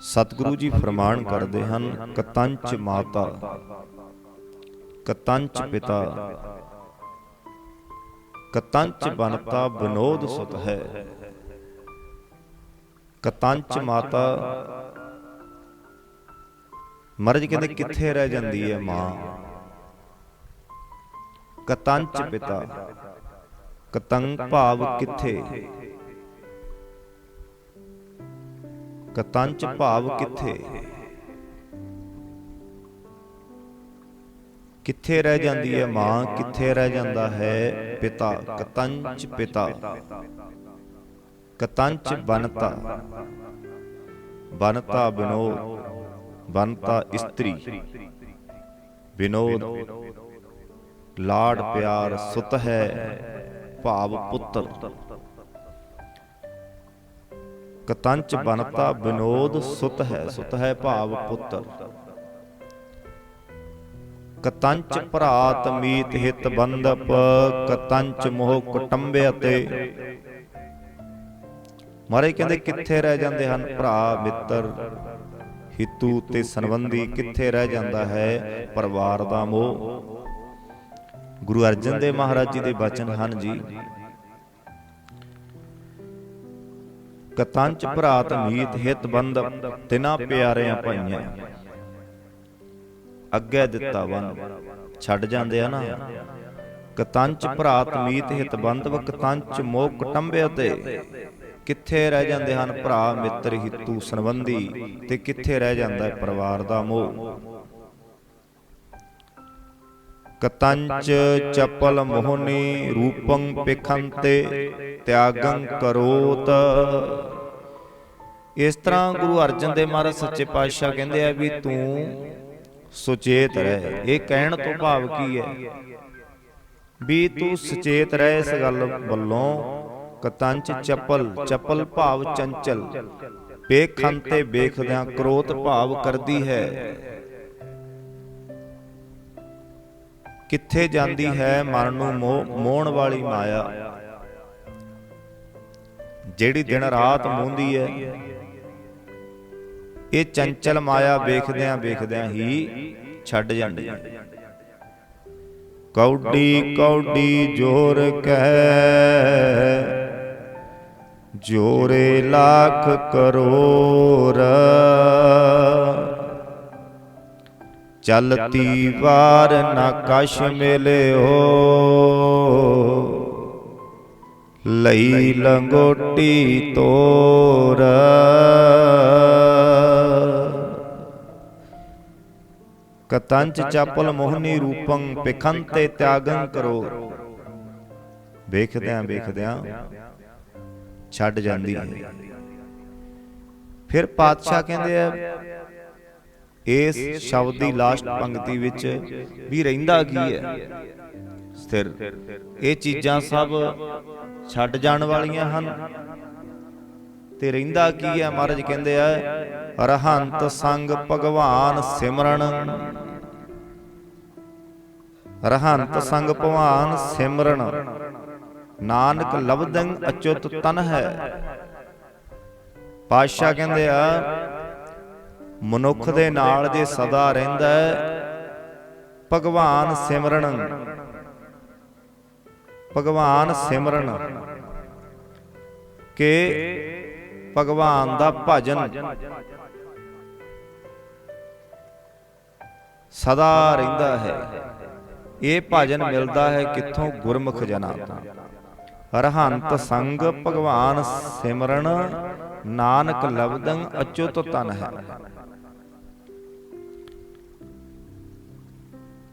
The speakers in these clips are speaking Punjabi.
ਸਤਿਗੁਰੂ ਜੀ ਫਰਮਾਨ ਕਰਦੇ ਹਨ ਕਤੰਚ ਮਾਤਾ ਕਤੰਚ ਪਿਤਾ ਕਤੰਚ ਬਨਤਾ ਬਨੋਦ ਸੁਤ ਹੈ। ਕਤੰਚ ਮਾਤਾ ਮਰਜ ਕਹਿੰਦੇ ਕਿੱਥੇ ਰਹਿ ਜਾਂਦੀ ਹੈ ਮਾਂ? ਕਤੰਚ ਪਿਤਾ ਕਤੰਗ ਭਾਵ ਕਿੱਥੇ? ਕਤੰਚ ਭਾਵ ਕਿੱਥੇ? ਕਿੱਥੇ ਰਹਿ ਜਾਂਦੀ ਹੈ ਮਾਂ, ਕਿੱਥੇ ਰਹਿ ਜਾਂਦਾ ਹੈ ਪਿਤਾ? ਕਤੰਚ ਪਿਤਾ। ਕਤੰਚ ਬਨਤਾ ਬਨਤਾ ਬਿਨੋਦ ਬਨਤਾ ਇਸਤਰੀ। ਬਿਨੋਦ ਲਾਡ ਪਿਆਰ ਸੁਤ ਹੈ ਭਾਵ ਪੁੱਤਰ। ਕਤੰਚ ਬਨਤਾ ਬਿਨੋਦ ਸੁਤ ਹੈ ਸੁਤ ਹੈ ਭਾਵ ਪੁੱਤਰ। ਕਤੰਚ ਭਰਾਤ ਮੀਤ ਹਿਤ ਬੰਧਪ ਕਤੰਚ ਮੋਹ ਕੁਟੰਬੇ ਅਤੇ ਮਾਰੇ ਕਹਿੰਦੇ ਕਿੱਥੇ ਰਹਿ ਜਾਂਦੇ ਹਨ? ਭਰਾ ਮਿੱਤਰ। ਹਿੱਤੂ ਤੇ ਸੰਬੰਧੀ ਕਿੱਥੇ ਰਹਿ ਜਾਂਦਾ ਹੈ? ਪਰਿਵਾਰ ਦਾ ਮੋਹ। ਗੁਰੂ ਅਰਜਨ ਦੇਵ ਮਹਾਰਾਜ ਜੀ ਦੇ ਬਚਨ ਹਨ ਜੀ। ਕਤੰਚ ਭਰਾਤ ਮੀਤ ਹਿਤ ਬੰਧ ਤਿਨਾ ਪਿਆਰਿਆਂ ਭਾਈਆਂ। ਅੱਗੇ ਦਿੱਤਾ ਵਨ। ਛੱਡ ਜਾਂਦੇ ਆ ਨਾ। ਕਤੰਚ ਭਰਾਤ ਮੀਤ ਹਿਤ ਬੰਧਵ ਕਤੰਚ ਮੋਹ ਕਟੰਬੇ ਤੇ ਕਿੱਥੇ ਰਹਿ ਜਾਂਦੇ ਹਨ ਭਰਾ ਮਿੱਤਰ ਹਿੱਤੂ ਸੰਬੰਧੀ ਤੇ ਕਿੱਥੇ ਰਹਿ ਜਾਂਦਾ ਹੈ ਪਰਿਵਾਰ ਦਾ ਮੋਹ? ਕਤੰਚ ਚਪਲ ਮੋਹਨੀ ਰੂਪੰ ਪਿਖੰਤੇ, ਤਿਆਗੰ ਕਰੋਤ। ਇਸ ਤਰ੍ਹਾਂ ਗੁਰੂ ਅਰਜਨ ਦੇਵ ਮਹਾਰਾਜ ਸੱਚੇ ਪਾਤਸ਼ਾਹ ਕਹਿੰਦੇ ਆ ਵੀ ਤੂੰ ਸੁਚੇਤ ਰਹਿ। ਇਹ ਕਹਿਣ ਤੋਂ ਭਾਵ ਕੀ ਹੈ? ਵੀ ਤੂੰ ਸੁਚੇਤ ਰਹਿ ਇਸ ਗੱਲ ਵੱਲੋਂ। ਕਤੰਚ ਚਪਲ ਚਪਲ ਭਾਵ ਚੰਚਲ। ਵੇਖਣ ਤੇ ਵੇਖਦਿਆਂ ਕ੍ਰੋਧ ਭਾਵ ਕਰਦੀ ਹੈ। ਕਿੱਥੇ ਜਾਂਦੀ ਹੈ ਮਨ ਨੂੰ ਮੋਹਣ ਵਾਲੀ ਮਾਇਆ? ਜਿਹੜੀ ਦਿਨ ਰਾਤ ਮੋਹਦੀ ਹੈ ਇਹ ਚੰਚਲ ਮਾਇਆ ਵੇਖਦਿਆਂ ਵੇਖਦਿਆਂ ਹੀ ਛੱਡ ਜਾਂਦੀ ਹੈ। ਕੌਡੀ ਕੌਡੀ ਜੋਰ ਕਹਿ। ਜੋਰੇ ਲੱਖ ਕਰੋੜ ਚਲਤੀ ਵਾਰ ਨਾ ਕਸ਼ ਮਿਲਿਓ। ਲਈ ਲੰਗੋਟੀ ਤੋਰ। ਕਤੰਚ ਚਪਲ ਮੋਹਨੀ ਰੂਪੰ ਪਿਖੰਤੇ ਤਿਆਗੰ ਕਰੋ। ਵੇਖਦਿਆਂ ਵੇਖਦਿਆਂ ਛੱਡ ਜਾਂਦੀ। ਹੈ ਫਿਰ ਪਾਤਸ਼ਾਹ ਕਹਿੰਦੇ ਆ ਇਸ ਸ਼ਬਦ ਦੀ ਲਾਸਟ ਪੰਕਤੀ ਵਿੱਚ ਵੀ ਰਹਿੰਦਾ ਕੀ ਹੈ? ਸਥਿਰ। ਇਹ ਚੀਜ਼ਾਂ ਸਭ ਛੱਡ ਜਾਣ ਵਾਲੀਆਂ ਹਨ। ਤੇ ਰਹਿੰਦਾ ਕੀ ਹੈ? ਮਹਾਰਾਜ ਕਹਿੰਦੇ ਆ, ਅਰਹੰਤ ਸੰਗ ਭਗਵਾਨ ਸਿਮਰਨ। ਰਹੰਤ ਸੰਗ ਭਗਵਾਨ ਸਿਮਰਨ। ਨਾਨਕ ਲਬਦੰ ਅਚੁੱਤ ਤਨ ਹੈ। ਪਾਤਸ਼ਾਹ ਕਹਿੰਦੇ ਆ ਮਨੁੱਖ ਦੇ ਨਾਲ ਜੇ ਸਦਾ ਰਹਿੰਦਾ ਹੈ ਭਗਵਾਨ ਸਿਮਰਨ। ਭਗਵਾਨ ਸਿਮਰਨ। ਕਿ ਭਗਵਾਨ ਦਾ ਭਜਨ ਸਦਾ ਰਹਿੰਦਾ ਹੈ। ਇਹ ਭਜਨ ਮਿਲਦਾ ਹੈ ਕਿੱਥੋਂ? ਗੁਰਮੁਖ ਜਨਾਂ ਤੋਂ ਅਰਹੰਤ ਸੰਗ ਭਗਵਾਨ ਸਿਮਰਨ। ਨਾਨਕ ਲਬਦੰ ਅਚੁੱਤ ਤਨ ਹੈ।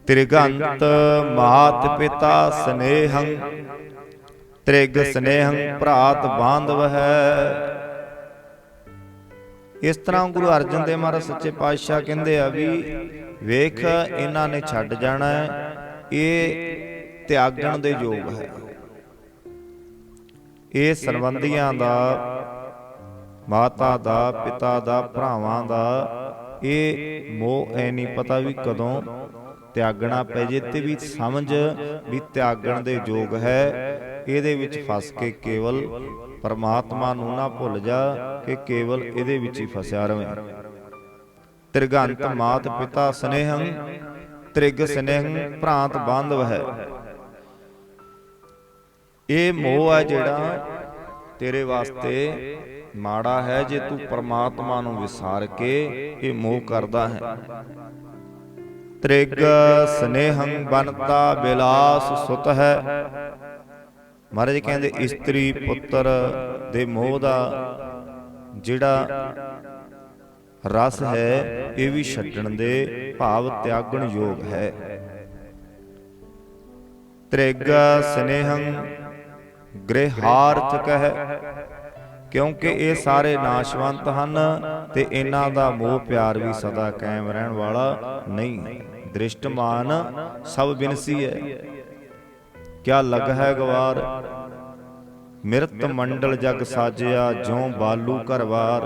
ਤ੍ਰਿਗੰਤ ਮਾਤ ਪਿਤਾ ਸਨੇਹੰ, ਤ੍ਰਿਗ ਸਨੇਹੰ ਭਰਾਤ ਬਾਂਧਵ ਹੈ। ਇਸ ਤਰ੍ਹਾਂ ਗੁਰੂ ਅਰਜਨ ਦੇਵ ਮਹਾਰਾਜ ਸੱਚੇ ਪਾਤਸ਼ਾਹ ਕਹਿੰਦੇ ਆ ਵੀ ਵੇਖ, ਇਹਨਾਂ ਨੇ ਛੱਡ ਜਾਣਾ ਇਹ ਤਿਆਗਣ ਦੇ ਯੋਗ ਹੈ। ਇਹ ਸਰਬੰਧੀਆਂ ਦਾ, ਮਾਤਾ ਦਾ, ਪਿਤਾ ਦਾ, ਭਰਾਵਾਂ ਦਾ, ਇਹ ਮੋਹ ਐ ਨਹੀਂ ਪਤਾ ਵੀ ਕਦੋਂ ਤਿਆਗਣਾ ਪੈ ਜੇ ਤੇ ਵੀ ਸਮਝ ਵੀ ਤਿਆਗਣ ਦੇ ਯੋਗ ਹੈ। ਇਹਦੇ ਵਿੱਚ ਫਸ ਕੇ ਕੇਵਲ ਪਰਮਾਤਮਾ ਨੂੰ ਨਾ ਭੁੱਲ ਜਾ ਕਿ ਕੇਵਲ ਇਹਦੇ ਵਿੱਚ ਹੀ ਫਸਿਆ ਰਵੇਂ। ਤ੍ਰਿਗੰਤ ਮਾਤ ਪਿਤਾ ਸਨੇਹੰ, ਤ੍ਰਿਗ ਸਨੇਹੰ ਭ੍ਰਾਂਤ ਬਾਂਧਵ ਹੈ। ਇਹ ਮੋਹ ਹੈ ਜਿਹੜਾ ਤੇਰੇ ਵਾਸਤੇ ਮਾੜਾ ਹੈ, ਜੇ ਤੂੰ ਪਰਮਾਤਮਾ ਨੂੰ ਵਿਸਾਰ ਕੇ ਇਹ ਮੋਹ ਕਰਦਾ ਹੈ। ਤ੍ਰਿਗ ਸਨੇਹੰ ਬਨਤਾ ਬਿਲਾਸ ਸੁਤ ਹੈ ਮਹਾਰਾਜ ਕਹਿੰਦੇ, ਇਸਤਰੀ ਪੁੱਤਰ ਦੇ ਮੋਹ ਦਾ ਜਿਹੜਾ ਰਸ ਹੈ, ਇਹ ਵੀ ਛੱਡਣ ਦੇ ਭਾਵ ਤਿਆਗਣ ਯੋਗ ਹੈ। ਤ੍ਰਿਗ ਸਨੇਹੰ ਗ੍ਰਹਾਰਥ ਕਹਿ ਕਿਉਂਕਿ ਇਹ ਸਾਰੇ ਨਾਸ਼ਵੰਤ ਹਨ ਤੇ ਇਹਨਾਂ ਦਾ ਮੋਹ ਪਿਆਰ ਵੀ ਸਦਾ ਕਾਇਮ ਰਹਿਣ ਵਾਲਾ ਨਹੀਂ। ਦ੍ਰਿਸ਼ਟਮਾਨ ਸਭ ਬਿਨਸੀ ਹੈ ਕਿਆ ਲਗ ਹੈ ਗਵਾਰ? ਮਿਰਤ ਮੰਡਲ ਜਗ ਸਾਜਿਆ ਜਿਉ ਬਾਲੂ ਘਰਵਾਰ।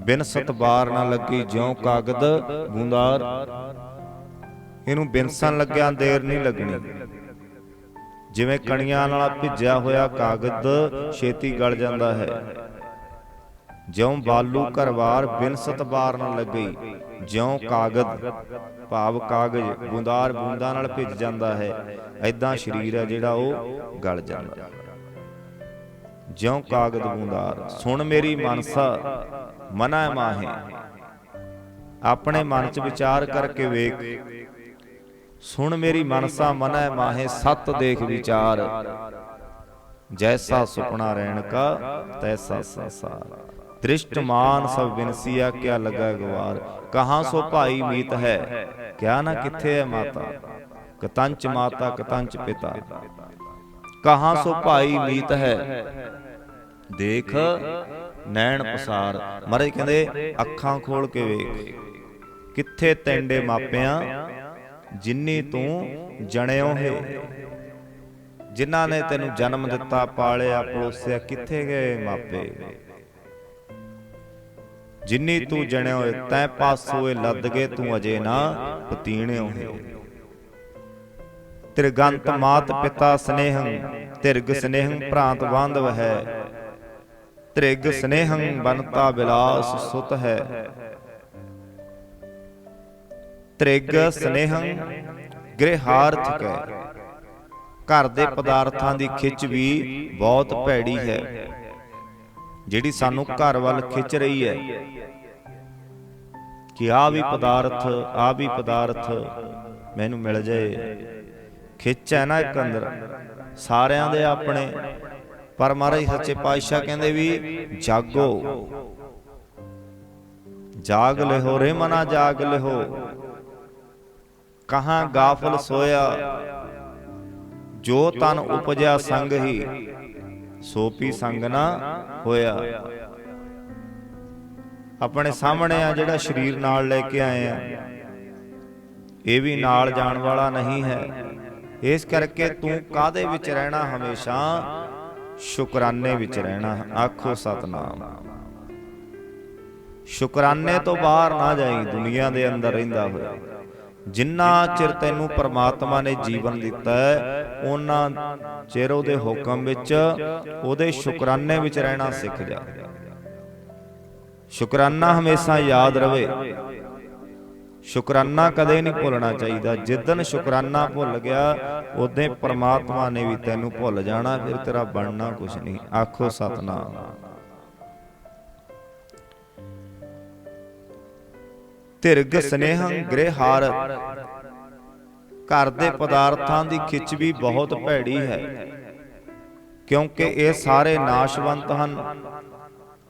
ਬਿਨ ਸਤਬਾਰ ਨਾ ਲੱਗੀ ਜਿਉ ਕਾਗਦ ਬੂੰਦਾਰ। ਇਹਨੂੰ ਬਿਨਸਣ ਲੱਗਿਆ ਦੇਰ ਨਹੀਂ ਲੱਗਣੀ। ਜਿਵੇਂ ਕਣੀਆਂ ਨਾਲ ਭਿੱਜਿਆ ਹੋਇਆ ਕਾਗਦ ਛੇਤੀ ਗਲ ਜਾਂਦਾ ਹੈ। ਜਿਉਂ ਬਾਲੂ ਘਰਵਾਰ ਬਿਨ ਸਤਬਾਰ ਨਾ ਲੱਗੀ। ਜਿਉਂ ਕਾਗਜ਼ ਭਾਵ ਕਾਗਜ਼ ਬੂੰਦਾਰ ਬੂੰਦਾਂ ਨਾਲ ਭਿੱਜ ਜਾਂਦਾ ਹੈ ਐਦਾਂ ਸਰੀਰ ਹੈ ਜਿਹੜਾ ਉਹ ਗਲ ਜਾਂਦਾ। ਜਿਉਂ ਕਾਗਜ਼ ਬੂੰਦਾਰ, ਸੁਣ ਮੇਰੀ ਮਨਸਾ, ਮਨਾ ਮਾਹੇ। ਆਪਣੇ ਮਨ 'ਚ ਵਿਚਾਰ ਕਰਕੇ ਵੇਖ। ਸੁਣ ਮੇਰੀ ਮਨਸਾ, ਮਨੈ ਮਾਹੇ, ਸਤ ਦੇਖ ਵਿਚਾਰ। ਜੈਸਾ ਸੁਪਨਾ ਰਹਿਣ ਕਾ, ਤੈਸਾ ਸੰਸਾਰ। ਦ੍ਰਿਸ਼ਟਮਾਨ ਸਭ ਬਿਨਸੀਆ ਕਿਆ ਲਗਾ ਗਵਾਰ? ਕਹਾਂ ਸੋ ਭਾਈ ਮੀਤ ਹੈ? ਕਿਆ ਨਾ ਕਿੱਥੇ ਹੈ ਮਾਤਾ? ਕਤੰਚ ਮਾਤਾ ਕਤੰਚ ਪਿਤਾ। ਕਹਾਂ ਸੋ ਭਾਈ ਮੀਤ ਹੈ? ਦੇਖ ਨੈਣ ਪਸਾਰ। ਮਹਾਰਾਜ ਕਹਿੰਦੇ ਅੱਖਾਂ ਖੋਲ ਕੇ ਵੇਖ। ਕਿੱਥੇ ਤੈਂਡੇ ਮਾਪਿਆਂ? ਜਿੰਨੀ ਤੂੰ ਜਣਿਓ ਹੈ। ਜਿਨ੍ਹਾਂ ਨੇ ਤੈਨੂੰ ਜਨਮ ਦਿੱਤਾ ਪਾਲਿਆ ਪਲੋਸਿਆ ਕਿੱਥੇ ਗਏ ਮਾਪੇ? ਜਿੰਨੀ ਤੂੰ ਜਣਿਓ ਹੈ ਤੈ ਪਾਸੋਏ ਲੱਦ ਗਏ ਤੂੰ ਅਜੇ ਨਾ ਪਤੀਣਿਓ ਹੈ ਤ੍ਰਿਗੰਤ ਮਾਤ ਪਿਤਾ ਸਨੇਹੰ ਤਿਰਗ ਸਨੇਹੰ ਭ੍ਰਾਂਤ ਬਾਂਧਵ ਹੈ। ਤ੍ਰਿਗ ਸਨੇਹੰ ਬਨਤਾ ਬਿਲਾਸ ਸੁਤ ਹੈ। ਤ੍ਰਿਗ ਸਨੇਹੰ ਗ੍ਰਹਾਰਥ ਹੈ ਘਰ ਦੇ ਪਦਾਰਥਾਂ ਦੀ ਖਿੱਚ ਵੀ ਬਹੁਤ ਭੈੜੀ ਹੈ। ਜਿਹੜੀ ਸਾਨੂੰ ਘਰ ਵੱਲ ਖਿੱਚ ਰਹੀ ਹੈ। ਕਿ ਆ ਵੀ ਪਦਾਰਥ ਆ ਵੀ ਪਦਾਰਥ ਮੈਨੂੰ ਮਿਲ ਜਾਏ। ਖਿੱਚ ਹੈ ਨਾ ਇੱਕ ਅੰਦਰ। ਸਾਰਿਆਂ ਦੇ ਆਪਣੇ। ਪਰ ਮਹਾਰਾਜ ਸੱਚੇ ਪਾਤਸ਼ਾਹ ਕਹਿੰਦੇ ਵੀ ਜਾਗੋ। ਜਾਗ। ਲਿਹੋ ਰੇ ਮਨਾ ਜਾਗ ਲਿਹੋ। ਕਹਾਂ ਗਾਫਲ ਸੋਇਆ। ਜੋ ਤਨ ਉਪਜਿਆ ਸੰਗ ਹੀ। ਸੋਪੀ ਸੰਗ ਨਾ ਹੋਇਆ। ਆਪਣੇ ਸਾਹਮਣੇ ਆ ਜਿਹੜਾ ਸਰੀਰ ਨਾਲ ਲੈ ਕੇ ਆਏ ਆ। ਇਹ ਵੀ ਨਾਲ ਜਾਣ ਵਾਲਾ ਨਹੀਂ ਹੈ। ਇਸ ਕਰਕੇ ਤੂੰ ਕਾਦੇ ਵਿੱਚ ਰਹਿਣਾ ਹਮੇਸ਼ਾ? ਸ਼ੁਕਰਾਨੇ ਵਿੱਚ ਰਹਿਣਾ। ਆਖੋ ਸਤਨਾਮ। ਸ਼ੁਕਰਾਨੇ ਤੋਂ ਬਾਹਰ ਨਾ ਜਾਈ। ਦੁਨੀਆ ਦੇ ਅੰਦਰ ਰਹਿੰਦਾ ਹੋਇਆ। ਜਿੰਨਾ ਚਿਰ ਤੈਨੂੰ ਪ੍ਰਮਾਤਮਾ ਨੇ ਜੀਵਨ ਦਿੱਤਾ ਉਹਨਾਂ ਚਿਰ ਉਹਦੇ ਹੁਕਮ ਵਿੱਚ, ਉਹਦੇ ਸ਼ੁਕਰਾਨੇ ਵਿੱਚ ਰਹਿਣਾ ਸਿੱਖ ਜਾ। ਸ਼ੁਕਰਾਨਾ ਹਮੇਸ਼ਾ ਯਾਦ ਰਵੇ। ਸ਼ੁਕਰਾਨਾ ਕਦੇ ਨਹੀਂ ਭੁੱਲਣਾ ਚਾਹੀਦਾ। ਜਿੱਦਨ ਸ਼ੁਕਰਾਨਾ ਭੁੱਲ ਗਿਆ ਉਦੋਂ ਪ੍ਰਮਾਤਮਾ ਨੇ ਵੀ ਤੈਨੂੰ ਭੁੱਲ ਜਾਣਾ, ਫਿਰ ਤੇਰਾ ਬਣਨਾ ਕੁਛ ਨਹੀਂ। ਆਖੋ ਸਤਨਾਮ। ਧਿਰਗ ਸਨੇਹੰ ਗ੍ਰਹਾਰ ਘਰ ਦੇ ਪਦਾਰਥਾਂ ਦੀ ਖਿੱਚ ਵੀ ਬਹੁਤ ਭੈੜੀ ਹੈ। ਕਿਉਂਕਿ ਇਹ ਸਾਰੇ ਨਾਸ਼ਵੰਤ ਹਨ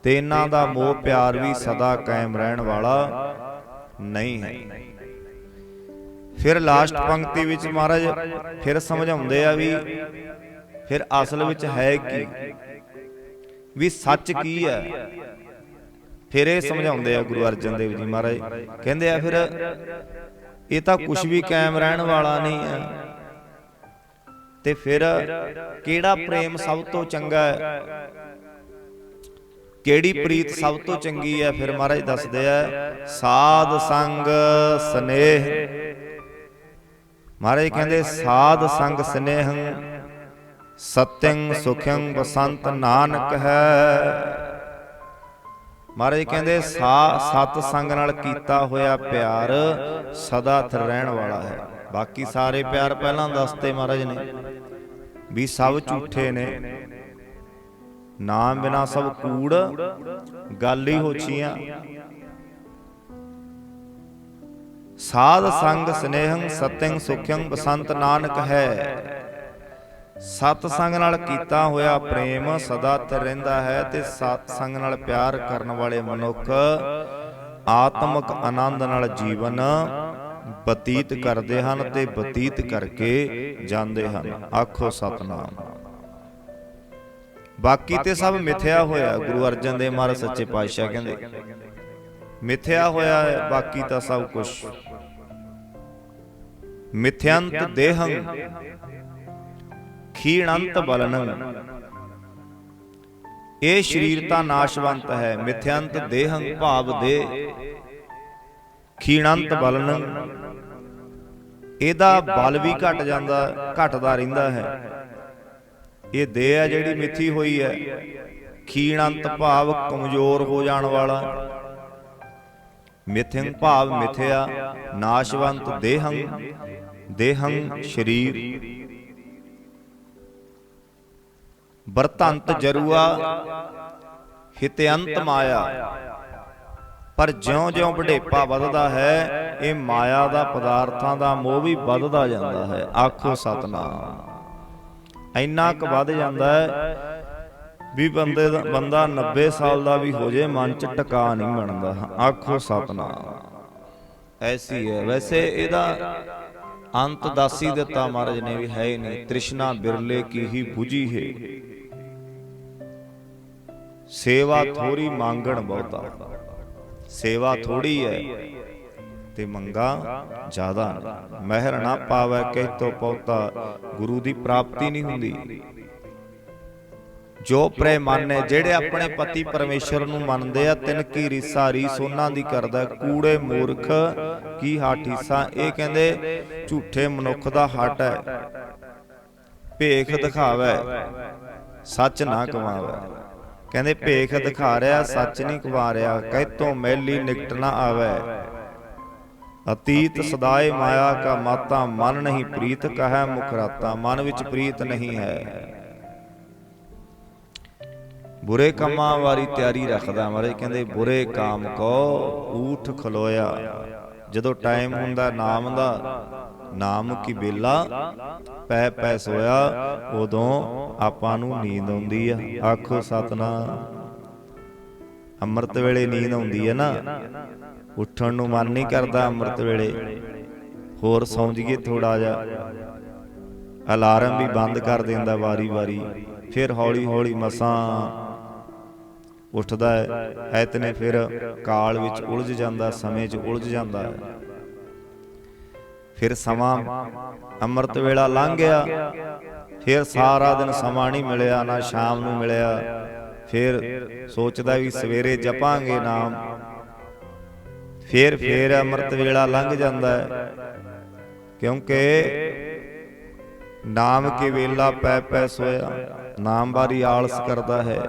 ਤੇ ਇਹਨਾਂ ਦਾ ਮੋਹ ਪਿਆਰ ਵੀ ਸਦਾ ਕਾਇਮ ਰਹਿਣ ਵਾਲਾ ਨਹੀਂ ਹੈ। ਫਿਰ ਲਾਸਟ ਪੰਕਤੀ ਵਿੱਚ ਮਹਾਰਾਜ ਫਿਰ ਸਮਝਾਉਂਦੇ ਆ ਵੀ ਫਿਰ ਅਸਲ ਵਿੱਚ ਹੈ ਕੀ? ਵੀ ਸੱਚ ਕੀ ਹੈ? ਫਿਰ ਇਹ ਸਮਝਾਉਂਦੇ ਆ ਗੁਰੂ ਅਰਜਨ ਦੇਵ ਜੀ ਮਹਾਰਾਜ। ਕਹਿੰਦੇ ਆ ਫਿਰ ਇਹ ਤਾਂ ਕੁਝ ਵੀ ਕਾਇਮ ਰਹਿਣ ਵਾਲਾ ਨਹੀਂ ਹੈ। ਤੇ ਫਿਰ ਕਿਹੜਾ ਪ੍ਰੇਮ ਸਭ ਤੋਂ ਚੰਗਾ ਹੈ? ਕਿਹੜੀ ਪ੍ਰੀਤ ਸਭ ਤੋਂ ਚੰਗੀ ਹੈ? ਫਿਰ ਮਹਾਰਾਜ ਦੱਸਦੇ ਆ ਸਾਧ ਸੰਗ ਸਨੇਹ। ਮਹਾਰਾਜ ਕਹਿੰਦੇ ਸਾਧ ਸੰਗ ਸਨੇਹੰ ਸਤਿੰ ਸੁਖੰ ਬਸੰਤ ਨਾਨਕ ਹੈ। ਮਹਾਰਾਜ ਕਹਿੰਦੇ ਸਾ ਸਤ ਸੰਗ ਨਾਲ ਕੀਤਾ ਹੋਇਆ ਪਿਆਰ ਸਦਾ ਥਿਰ ਰਹਿਣ ਵਾਲਾ ਹੈ। ਬਾਕੀ ਸਾਰੇ ਪਿਆਰ ਪਹਿਲਾਂ ਦੱਸਤੇ ਮਹਾਰਾਜ ਨੇ। ਵੀ ਸਭ ਝੂਠੇ ਨੇ। ਨਾਮ ਬਿਨਾ ਸਭ ਕੂੜ ਗੱਲ ਹੀ ਹੋਛੀਆਂ ਸਾਧ ਸੰਗ ਸਨੇਹੰ ਸਤਿੰ ਸੁਖੰ ਬਸੰਤ ਨਾਨਕ ਹੈ। ਸਤ ਸੰਗ ਨਾਲ ਕੀਤਾ ਹੋਇਆ ਪ੍ਰੇਮ ਸਦਾ ਤਰ ਰਹਿੰਦਾ ਹੈ ਤੇ ਸਤ ਸੰਗ ਨਾਲ ਪਿਆਰ ਕਰਨ ਵਾਲੇ ਮਨੁੱਖ ਆਤਮਿਕ ਆਨੰਦ ਨਾਲ ਜੀਵਨ ਬਤੀਤ ਕਰਦੇ ਹਨ ਤੇ ਬਤੀਤ ਕਰਕੇ ਜਾਂਦੇ ਹਨ। ਆਖੋ ਸਤਨਾਮ। ਬਾਕੀ ਤੇ ਸਭ ਮਿਥਿਆ ਹੋਇਆ, ਗੁਰੂ ਅਰਜਨ ਦੇਵ ਮਹਾਰਾਜ ਸੱਚੇ ਪਾਤਸ਼ਾਹ ਕਹਿੰਦੇ। ਮਿਥਿਆ ਹੋਇਆ ਹੈ, ਬਾਕੀ ਤਾਂ ਸਭ ਕੁਝ ਮਿਥਿਅੰਤ ਦੇਹੰ। ਖੀਣੰਤ ਬਲਨੰ। ਇਹ ਸਰੀਰ ਤਾਂ ਨਾਸ਼ਵੰਤ ਹੈ, ਮਿਥਿਅੰਤ ਦੇਹੰ ਭਾਵ ਦੇ। ਖੀਣੰਤ ਬਲਨੰ। ਇਹਦਾ ਬਲ ਵੀ ਘਟ ਜਾਂਦਾ, ਘਟਦਾ ਰਹਿੰਦਾ ਹੈ। ਇਹ ਦੇਹ ਹੈ ਜਿਹੜੀ ਮਿੱਥੀ ਹੋਈ ਹੈ। ਖੀਣੰਤ ਭਾਵ ਕਮਜ਼ੋਰ ਹੋ ਜਾਣ ਵਾਲਾ। ਮਿਥਿੰ ਭਾਵ ਮਿਥਿਆ, ਨਾਸ਼ਵੰਤ ਦੇਹੰ ਦੇਹੰ ਸ਼ਰੀਰ। ਵਰਤੰਤ ਜਰੂਆ ਹਿਤਯੰਤ ਮਾਇਆ। ਪਰ ਜਿਉਂ-ਜਿਉਂ ਵਡੇਪਾ ਵੱਧਦਾ ਹੈ ਇਹ ਮਾਇਆ ਦਾ ਪਦਾਰਥਾਂ ਦਾ ਮੋਹ ਵੀ ਵੱਧਦਾ ਜਾਂਦਾ ਹੈ। ਆਖੋ ਸਤਨਾਮ। ਇੰਨਾ ਕੁ ਵੱਧ ਜਾਂਦਾ ਹੈ ਵੀ ਬੰਦੇ ਦਾ ਬੰਦਾ 90 ਸਾਲ ਦਾ ਵੀ ਹੋ ਜੇ ਮਨ ਚ ਟਿਕਾ ਨਹੀਂ ਬਣਦਾ। ਆਖੋ ਸਤਨਾਮ। ਐਸੀ ਹੈ। ਵੈਸੇ ਇਹਦਾ ਅੰਤ ਦਾਸੀ ਦਿੱਤਾ ਮਹਾਰਾਜ ਨੇ ਵੀ ਹੈ ਹੀ ਨਹੀਂ। ਤ੍ਰਿਸ਼ਨਾ ਬਿਰਲੇ ਕੀ ਹੀ 부ਜੀ ਹੈ। ਸੇਵਾ ਥੋੜੀ ਮੰਗਣ ਬਹੁਤਾ। ਸੇਵਾ ਥੋੜੀ ਹੈ ਤੇ ਮੰਗਾ ਜ਼ਿਆਦਾ ਮਹਿਰ ਨਾ ਪਾਵੇ ਕਹਿ ਤੋ ਪਉਤਾ ਗੁਰੂ ਦੀ ਪ੍ਰਾਪਤੀ ਨਹੀਂ ਹੁੰਦੀ। ਜੋ ਪ੍ਰੇਮਾਨੇ ਜਿਹੜੇ ਆਪਣੇ ਪਤੀ ਪਰਮੇਸ਼ਰ ਨੂੰ ਮੰਨਦੇ ਆ ਤਿਨ ਕੀ ਰੀਸਾ ਰੀਸ ਉਹਨਾਂ ਦੀ ਕਰਦਾ ਕੂੜੇ ਮੂਰਖ ਕੀ ਹਾਠੀਸਾ ਇਹ ਕਹਿੰਦੇ ਝੂਠੇ ਮਨੁੱਖ ਦਾ ਹੱਟ ਹੈ। ਭੇਖ ਦਿਖਾਵੇ। ਸੱਚ ਨਾ ਕਮਾਵੇ। ਕਹਿੰਦੇ ਭੇਖ ਦਿਖਾ ਰਿਹਾ ਸੱਚ ਨਹੀਂ ਕਮਾ ਰਿਹਾ ਕਹਿਤੋਂ ਮੈਲੀ ਨਿਕਟ ਨਾ ਆਵੇ। ਅਤੀਤ ਸਦਾਏ ਮਾਇਆ ਕਾ ਮਾਤਾ ਮਨ ਨਹੀਂ ਪ੍ਰੀਤ ਕਹੈ ਮੁਖ ਰਾਤਾ ਮਨ ਵਿੱਚ ਪ੍ਰੀਤ ਨਹੀਂ ਹੈ। ਬੁਰੇ ਕੰਮਾਂ ਵਾਰੀ ਤਿਆਰੀ ਰੱਖਦਾ ਮਹਾਰਾਜ ਕਹਿੰਦੇ ਬੁਰੇ ਕਾਮ ਕੋ ਊਠ ਖਲੋਇਆ। ਜਦੋਂ ਟਾਈਮ ਹੁੰਦਾ ਨਾਮ ਦਾ ਨਾਮ ਕੀ ਬੇਲਾ? ਪੈ ਪੈ ਸੋਇਆ ਉਦੋਂ ਆਪਾਂ ਨੂੰ ਨੀਂਦ ਆਉਂਦੀ ਆ। ਆਖੋ ਸਤਨਾਮ। ਅੰਮ੍ਰਿਤ ਵੇਲੇ ਨੀਂਦ ਆਉਂਦੀ ਹੈ ਨਾ। ਉੱਠਣ ਨੂੰ ਮਨ ਨਹੀਂ ਕਰਦਾ ਅੰਮ੍ਰਿਤ ਵੇਲੇ। ਹੋਰ ਸੌਂ ਜੀਏ ਥੋੜਾ ਜਿਹਾ। ਅਲਾਰਮ ਵੀ ਬੰਦ ਕਰ ਦਿੰਦਾ ਵਾਰੀ-ਵਾਰੀ ਫਿਰ ਹੌਲੀ-ਹੌਲੀ ਮਸਾਂ ਉੱਠਦਾ ਹੈ। ਐਤਨੇ ਫਿਰ ਕਾਲ ਵਿੱਚ ਉਲਝ ਜਾਂਦਾ ਸਮੇਂ 'ਚ ਉਲਝ ਜਾਂਦਾ ਹੈ। ਫਿਰ ਸਮਾਂ ਅੰਮ੍ਰਿਤ ਵੇਲਾ ਲੰਘ ਗਿਆ ਫਿਰ ਸਾਰਾ ਦਿਨ ਸਮਾਂ ਨਹੀਂ ਮਿਲਿਆ, ਨਾ ਸ਼ਾਮ ਨੂੰ ਮਿਲਿਆ। ਫਿਰ ਸੋਚਦਾ ਵੀ ਸਵੇਰੇ ਜਪਾਂਗੇ ਨਾਮ। ਫਿਰ ਫਿਰ ਅੰਮ੍ਰਿਤ ਵੇਲਾ ਲੰਘ ਜਾਂਦਾ ਹੈ। ਕਿਉਂਕਿ ਨਾਮ ਕੇ ਵੇਲਾ ਪੈ ਪੈ ਸੋਇਆ। ਨਾਮ ਬਾਰੀ ਆਲਸ ਕਰਦਾ ਹੈ।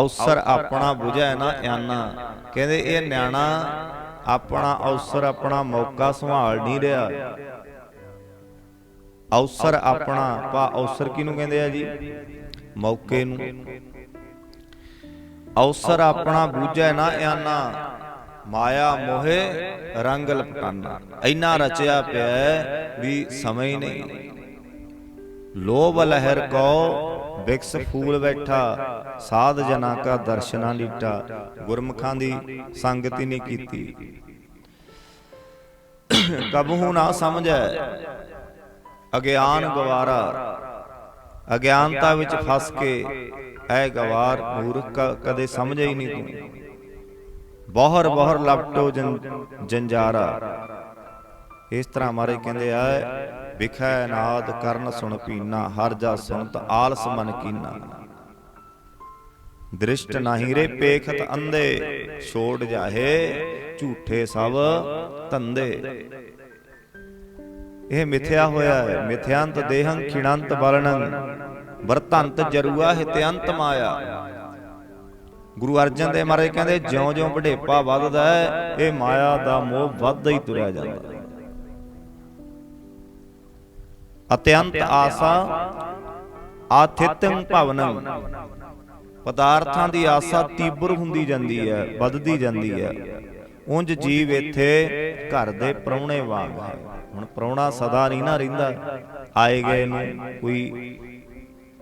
ਅਵਸਰ ਆਪਣਾ 부ਝੈ ਨਾ ਆਨਾ ਕਹਿੰਦੇ ਇਹ ਨਿਆਣਾ ਆਪਣਾ ਅਵਸਰ ਆਪਣਾ ਮੌਕਾ ਸੰਭਾਲ ਨਹੀਂ ਰਿਹਾ। ਅਵਸਰ ਆਪਣਾ ਪਾ ਅਵਸਰ ਕਿਹਨੂੰ ਕਹਿੰਦੇ ਆ ਜੀ? ਮੌਕੇ ਨੂੰ। ਅਵਸਰ ਆਪਣਾ ਬੂਝੈ ਨਾ ਆਨਾ ਮਾਇਆ ਮੋਹੇ ਰੰਗ ਲਪਟਾਨਾ ਇੰਨਾ ਰਚਿਆ ਪਿਆ ਵੀ ਸਮਝ ਨਹੀਂ। ਲੋਭ ਲਹਿਰ ਕੋ ਬਿਕਸ ਫੂਲ ਬੈਠਾ, ਸਾਧ ਜਨਾ ਕਾ ਦਰਸ਼ਨਾ ਲੀਟਾ, ਗੁਰਮੁਖਾਂ ਦੀ ਸੰਗਤੀ ਨਹੀਂ ਕੀਤੀ। ਕਬਹੂ ਨਾ ਸਮਝੈ, ਅਗਿਆਨ ਗਵਾਰਾ, ਅਗਿਆਨਤਾ ਵਿੱਚ ਫਸ ਕੇ, ਐ ਗਵਾਰ ਮੂਰਖ ਕਦੇ ਸਮਝੇ ਹੀ ਨਹੀਂ ਤੂੰ। ਬਹਰ ਬਹਰ ਲਪਟੋ ਜੰ- ਜੰਜਾਰਾ। ਇਸ ਤਰ੍ਹਾਂ ਮਾਰੇ ਕਹਿੰਦੇ ਆ ਵਿਖੈ ਨਾਦ ਕਰਨ ਸੁਣ ਪੀਨਾ, ਹਰ ਜਾ ਸੁਣਤ ਆਲਸ ਮਨ ਕੀਨਾ। ਦ੍ਰਿਸ਼ਟ ਨਹੀਂ ਰੇ ਪੇਖਤ ਅੰਦੇ ਛੋੜ ਜਾਹੇ ਝੂਠੇ ਸਭ ਧੰਦੇ ਇਹ ਮਿਥਿਆ ਹੋਇਆ ਹੈ, ਮਿਥਿਆੰਤ ਦੇਹੰ ਖਿਣੰਤ ਬਲਨੰ ਵਰਤੰਤ ਜਰੂਆ ਹਿਤਯੰਤ ਮਾਇਆ। ਗੁਰੂ ਅਰਜਨ ਦੇਵ ਮਹਾਰਾਜ ਕਹਿੰਦੇ, ਜਿਉਂ-ਜਿਉਂ ਵਡੇਪਾ ਵੱਧਦਾ ਹੈ, ਇਹ ਮਾਇਆ ਦਾ ਮੋਹ ਵੱਧਦਾ ਹੀ ਤੁਰਿਆ ਜਾਂਦਾ ਅਤਿਅੰਤ ਆਸਾ ਆਥਿਤੰ ਭਵਨੰ। ਪਦਾਰਥਾਂ ਦੀ ਆਸਾ ਤੀਬਰ ਹੁੰਦੀ ਜਾਂਦੀ ਹੈ ਵੱਧਦੀ ਜਾਂਦੀ ਹੈ। ਉਂਝ ਜੀਵ ਇੱਥੇ ਘਰ ਦੇ ਪ੍ਰਾਹੁਣੇ ਵਾਂਗ। ਹੈ ਹੁਣ ਪ੍ਰਾਹੁਣਾ ਸਦਾ ਨਹੀਂ ਨਾ ਰਹਿੰਦਾ। ਆਏ ਗਏ ਨੂੰ ਕੋਈ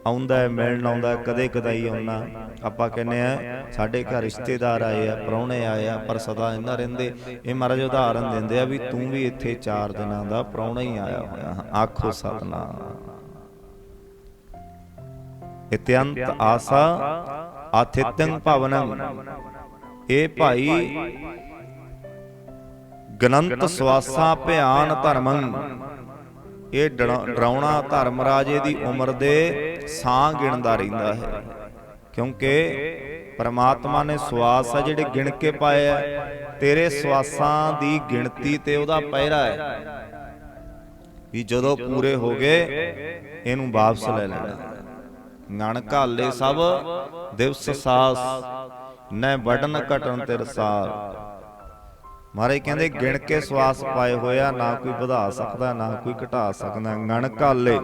ਆਉਂਦਾ ਹੈ ਮਿਲਣ ਆਉਂਦਾ ਹੈ, ਕਦੇ ਕਦਾਈ ਆਉਣਾ ਆਪਾਂ ਕਹਿੰਦੇ ਆ ਸਾਡੇ ਘਰ ਰਿਸ਼ਤੇਦਾਰ ਆਏ ਆ ਪ੍ਰਾਹੁਣੇ ਆਏ ਆ ਪਰ ਸਦਾ ਇਹਨਾਂ ਰਹਿੰਦੇ। ਇਹ ਮਹਾਰਾਜ ਉਦਾਹਰਨ ਦਿੰਦੇ ਆ ਵੀ ਤੂੰ ਵੀ ਇੱਥੇ 4 ਦਿਨਾਂ ਦਾ ਪ੍ਰਾਹੁਣਾ ਹੀ ਆਇਆ ਹੋਇਆ। ਆਖੋ ਸਤਨਾਮ। ਇਤਿਅੰਤ ਆਸਾ ਆਥਿਤੰ ਭਵਨੰ ਇਹ ਭਾਈ ਗਨੰਤ ਸਵਾਸਾ ਭਿਆਨ ਧਰਮੰ। ਇਹ ਡਰਾ- ਡਰਾਉਣਾ ਧਰਮ ਰਾਜੇ ਦੀ ਉਮਰ ਦੇ ਸਾਹ ਗਿਣਦਾ ਰਹਿੰਦਾ ਹੈ। ਕਿਉਂਕਿ ਪਰਮਾਤਮਾ ਨੇ ਸਵਾਸ ਆ ਜਿਹੜੇ ਗਿਣ ਕੇ ਪਾਏ ਆ, ਤੇਰੇ ਸਵਾਸਾਂ ਦੀ ਗਿਣਤੀ ਤੇ ਉਹਦਾ ਪਹਿਰਾ ਹੈ ਵੀ ਜਦੋਂ ਪੂਰੇ ਹੋ ਗਏ, ਇਹਨੂੰ ਵਾਪਸ ਲੈ ਲੈਣਾ। ਨਣ ਘਾਲੇ ਸਭ ਦਿਵਸ ਸਾਸ ਨੈ ਵਡਨ ਘਟਨ ਤੇ ਰਸਾਰ ਮਹਾਰਾਜ ਕਹਿੰਦੇ, ਗਿਣ ਕੇ ਸਵਾਸ ਪਾਏ ਹੋਇਆ ਨਾ ਕੋਈ ਵਧਾ ਸਕਦਾ, ਨਾ ਕੋਈ ਘਟਾ ਸਕਦਾ। ਨਣ ਘਾਲੇ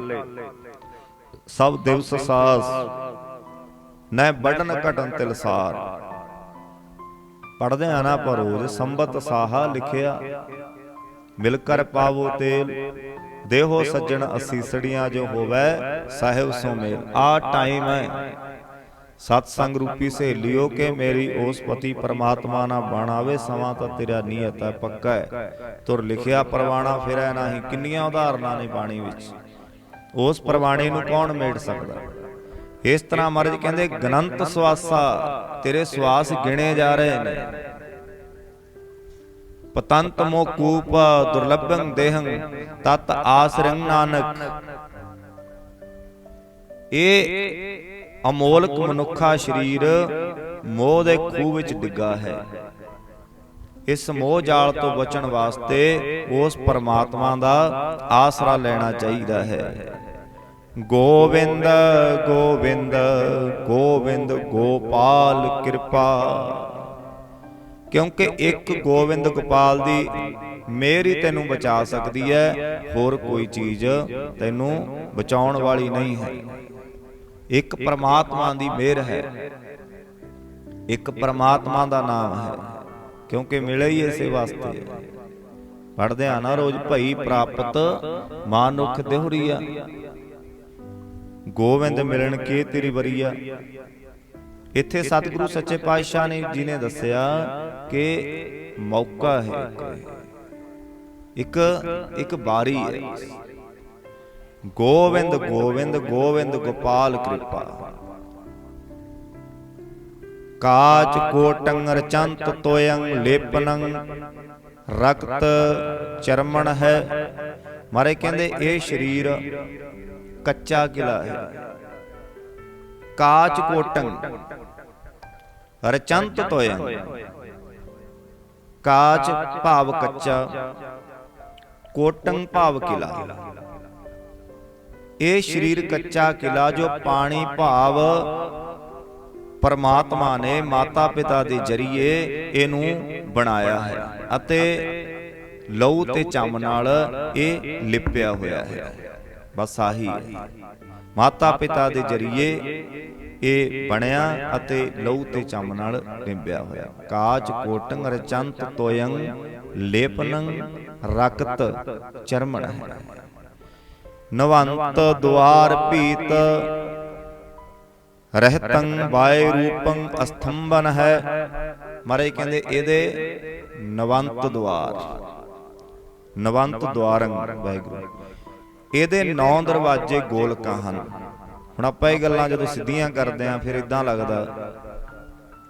ਸਭ ਦਿਵਸ ਸਾਸ ਨੈ ਵਡਨ ਘਟਨ ਤੇ ਰਸਾਰ ਪੜਦੇ ਆ ਨਾ ਪਰ ਰੋਜ਼ ਸੰਬਤ ਸਾਹਾ ਲਿਖਿਆ। ਮਿਲ ਕਰ ਪਾਵੋ ਤੇਲ। ਦੇਹੋ ਸੱਜਣ ਅਸੀਸੜੀਆਂ ਜੋ ਹੋਵੇ ਸਾਹਿਬ ਸੋ ਮੇਲ। ਆ ਟਾਈਮ ਹੈ। ਸਤ ਸੰਗ ਰੂਪੀ ਸਹੇਲਿਓ ਕੇ ਮੇਰੀ ਉਸ ਪਤੀ ਪਰਮਾਤਮਾ ਨਾ ਬਣਾਵੇ ਸਮਾਂ ਤਾਂ ਤੇਰਾ ਨੀਅਤ ਹੈ ਪੱਕਾ ਹੈ। ਤੁਰ ਲਿਖਿਆ ਪਰਵਾਣਾ ਫਿਰੈ ਨਾਹੀ। ਕਿੰਨੀਆਂ ਉਦਾਹਰਨਾਂ ਨੇ ਬਾਣੀ ਵਿੱਚ। ਉਸ ਪਰਵਾਣੇ ਨੂੰ ਕੌਣ ਮੇੜ ਸਕਦਾ? ਇਸ ਤਰ੍ਹਾਂ ਮਹਾਰਾਜ ਕਹਿੰਦੇ, ਗਨੰਤ ਸਵਾਸਾ, ਤੇਰੇ ਸਵਾਸ ਗਿਣੇ ਜਾ ਰਹੇ ਨੇ। ਪਤੰਤ ਮੋ ਦੁਰਲਭੰ ਦੇਹੰ, ਤਤ ਆਸਰੰ ਨਾਨਕ। ਇਹ ਅਮੋਲਕ ਮਨੁੱਖਾ ਸਰੀਰ ਮੋਹ ਦੇ ਖੂਹ ਵਿੱਚ ਡਿੱਗਾ ਹੈ। ਇਸ ਮੋਹ ਜਾਲ ਤੋਂ ਬਚਣ ਵਾਸਤੇ ਉਸ ਪਰਮਾਤਮਾ ਦਾ ਆਸਰਾ ਲੈਣਾ ਚਾਹੀਦਾ ਹੈ। ਗੋਵਿੰਦ ਗੋਬਿੰਦ ਗੋਬਿੰਦ ਗੋਪਾਲ ਕਿਰਪਾ। ਕਿਉਂਕਿ ਇੱਕ ਗੋਬਿੰਦ ਗੋਪਾਲ ਦੀ ਮਿਹਰ ਹੀ ਤੈਨੂੰ ਬਚਾ ਸਕਦੀ ਹੈ, ਹੋਰ ਕੋਈ ਚੀਜ਼ ਤੈਨੂੰ ਬਚਾਉਣ ਵਾਲੀ ਨਹੀਂ ਹੈ। ਇੱਕ ਪਰਮਾਤਮਾ ਦੀ ਮਿਹਰ ਹੈ। ਇੱਕ ਪਰਮਾਤਮਾ ਦਾ ਨਾਮ ਹੈ, ਕਿਉਂਕਿ ਮਿਲੇ ਹੀ ਇਸੇ ਵਾਸਤੇ ਹੈ। ਪੜਦੇ ਆ ਨਾ ਰੋਜ਼ ਭਈ ਪ੍ਰਾਪਤ ਮਾਨੁਖ ਦੇਹੁਰੀਆ। ਗੋਵਿੰਦ ਮਿਲਣ ਕੇ ਤੇਰੀ ਵਰੀਆ। ਇੱਥੇ ਸਤਿਗੁਰੂ ਸੱਚੇ ਪਾਤਸ਼ਾਹ ਨੇ ਜੀ ਨੇ ਦੱਸਿਆ ਕਿ ਮੌਕਾ ਹੈ। ਇੱਕ ਇੱਕ ਬਾਰੀ ਹੈ। ਗੋਵਿੰਦ ਗੋਵਿੰਦ ਗੋਵਿੰਦ ਗੋਪਾਲ ਕਿਰਪਾ। ਕਾਚ ਕੋਟੰ ਰਚੰਤ ਤੋਯੰ ਲੇਪਨੰ। ਰਕਤ ਚਰਮਣ ਹੈ। ਮਾਰੇ ਕਹਿੰਦੇ ਇਹ ਸਰੀਰ ਕੱਚਾ ਕਿਲਾ ਹੈ। ਕਾਚ ਕੋਟੰ ਰਚੰਤ ਤੋਯੰ ਕਾਚ ਭਾਵ ਕੱਚਾ ਕੋਟੰ ਭਾਵ ਕਿਲਾ। ਇਹ ਸਰੀਰ ਕੱਚਾ ਕਿਲਾ ਜੋ ਪਾਣੀ ਭਾਵ ਪਰਮਾਤਮਾ ਨੇ ਮਾਤਾ ਪਿਤਾ ਦੇ ਜਰੀਏ ਇਹਨੂੰ ਬਣਾਇਆ ਹੈ ਅਤੇ ਲਹੂ ਤੇ ਚੰਮ ਨਾਲ ਇਹ ਲਿਪਿਆ ਹੋਇਆ ਹੈ। ਬਸ ਆਹੀ ਮਾਤਾ ਪਿਤਾ ਦੇ ਜਰੀਏ ਇਹ ਬਣਿਆ ਅਤੇ ਲਹੂ ਤੇ ਚੰਮ ਨਾਲ ਲਿਪਿਆ ਹੋਇਆ। ਕਾਚ ਕੋਟੰ ਰਚੰਤ ਤੋਯੰ ਲੇਪਨੰ ਰਕਤ ਚਰਮਣ। ਹੈ ਨਵੰਤ ਦੁਆਰ ਪੀਤ ਰਹਿਤੰ ਵਾਏ ਰੂਪੰ ਅਸਥੰਬਨ ਹੈ। ਮਾਰੇ ਕਹਿੰਦੇ ਇਹਦੇ ਨਵੰਤ ਦੁਆਰ। ਨਵੰਤ ਦੁਆਰੰ ਵਾਹਿਗੁਰੂ। ਇਹਦੇ ਨੌ ਦਰਵਾਜ਼ੇ ਗੋਲਕਾਂ ਹਨ। ਹੁਣ ਆਪਾਂ ਇਹ ਗੱਲਾਂ ਜਦੋਂ ਸਿੱਧੀਆਂ ਕਰਦੇ ਆਂ ਫਿਰ ਇਦਾਂ ਲੱਗਦਾ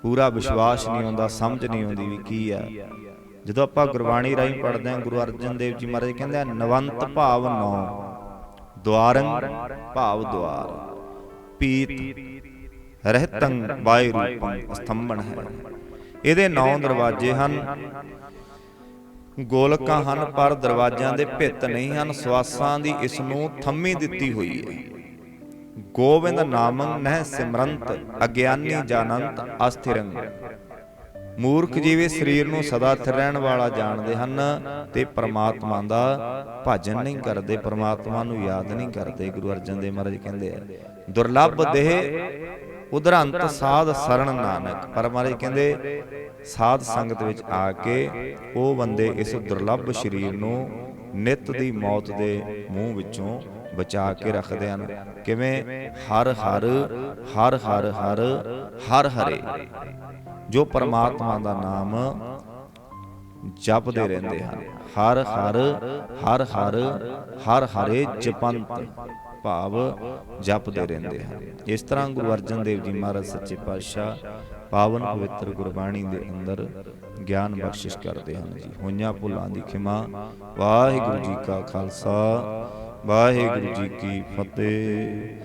ਪੂਰਾ ਵਿਸ਼ਵਾਸ ਨਹੀਂ ਆਉਂਦਾ ਸਮਝ ਨਹੀਂ ਆਉਂਦੀ ਵੀ ਕੀ ਆ। ਜਦੋਂ ਆਪਾਂ ਗੁਰਬਾਣੀ ਰਾਹੀਂ ਪੜ੍ਹਦੇ ਆਂ ਗੁਰੂ ਅਰਜਨ ਦੇਵ ਜੀ ਮਹਾਰਾਜ ਕਹਿੰਦੇ ਆ ਨਵੰਤ ਭਾਵ ਨੌ ਦੁਆਰੰ ਭਾਵ ਦੁਆਰ ਪੀਤ ਰਹਿਤੰ ਵਾਯ ਰੂਪੰ ਸਤੰਭਨ ਹੈ। ਇਹਦੇ ਨੌ ਦਰਵਾਜ਼ੇ ਹਨ। ਗੋਲਕਾਂ ਹਨ, ਪਰ ਦਰਵਾਜ਼ਿਆਂ ਦੇ ਭਿੱਤ ਨਹੀਂ ਹਨ, ਸਵਾਸਾਂ ਦੀ ਇਸ ਨੂੰ ਥੰਮੀ ਦਿੱਤੀ ਹੋਈ ਹੈ। ਗੋਬਿੰਦ ਨਾਮੰ ਨਹਿ ਸਿਮਰੰਤ, ਅਗਿਆਨੀ ਜਾਣੰਤ ਅਸਥਿਰੰ। ਮੂਰਖ ਜੀਵੇ ਸਰੀਰ ਨੂੰ ਸਦਾ ਸਥਿਰ ਰਹਿਣ ਵਾਲਾ ਜਾਣਦੇ ਹਨ ਤੇ ਪ੍ਰਮਾਤਮਾ ਦਾ ਭਜਨ ਨਹੀਂ ਕਰਦੇ, ਪ੍ਰਮਾਤਮਾ ਨੂੰ ਯਾਦ ਨਹੀਂ ਕਰਦੇ, ਗੁਰੂ ਅਰਜਨ ਦੇਵ ਮਹਾਰਾਜ ਕਹਿੰਦੇ ਆ, ਦੁਰਲੱਭ ਦੇਹ ਉਧਰੰਤ ਸਾਧ ਸਰਣ ਨਾਨਕ। ਪਰ ਮਹਾਰਾਜ ਕਹਿੰਦੇ ਸਾਧ ਸੰਗਤ ਵਿੱਚ ਆ ਕੇ ਉਹ ਬੰਦੇ ਇਸ ਦੁਰਲੱਭ ਸਰੀਰ ਨੂੰ ਨਿਤ ਦੀ ਮੌਤ ਦੇ ਮੂੰਹ ਵਿੱਚੋਂ ਬਚਾ ਕੇ ਰੱਖਦੇ ਹਨ। ਕਿਵੇਂ? ਹਰ ਹਰ ਹਰ ਹਰ ਹਰ ਹਰ ਹਰੇ ਜੋ ਪਰਮਾਤਮਾ ਦਾ ਨਾਮ ਜਪਦੇ ਰਹਿੰਦੇ ਹਨ। ਹਰ ਹਰ ਹਰ ਹਰ ਹਰ ਹਰੇ ਜਪੰਤ। ਭਾਵ ਜਪਦੇ ਰਹਿੰਦੇ ਹਨ। ਇਸ ਤਰ੍ਹਾਂ ਗੁਰੂ ਅਰਜਨ ਦੇਵ ਜੀ ਮਹਾਰਾਜ ਸੱਚੇ ਪਾਤਸ਼ਾਹ ਪਾਵਨ ਪਵਿੱਤਰ ਗੁਰਬਾਣੀ ਦੇ ਅੰਦਰ ਗਿਆਨ ਬਖਸ਼ਿਸ਼ ਕਰਦੇ ਹਨ ਜੀ। ਹੋਈਆਂ ਭੁੱਲਾਂ ਦੀ ਖਿਮਾ, ਵਾਹਿਗੁਰੂ ਜੀ ਕਾ ਖਾਲਸਾ, ਵਾਹਿਗੁਰੂ ਜੀ ਕੀ ਫਤਿਹ।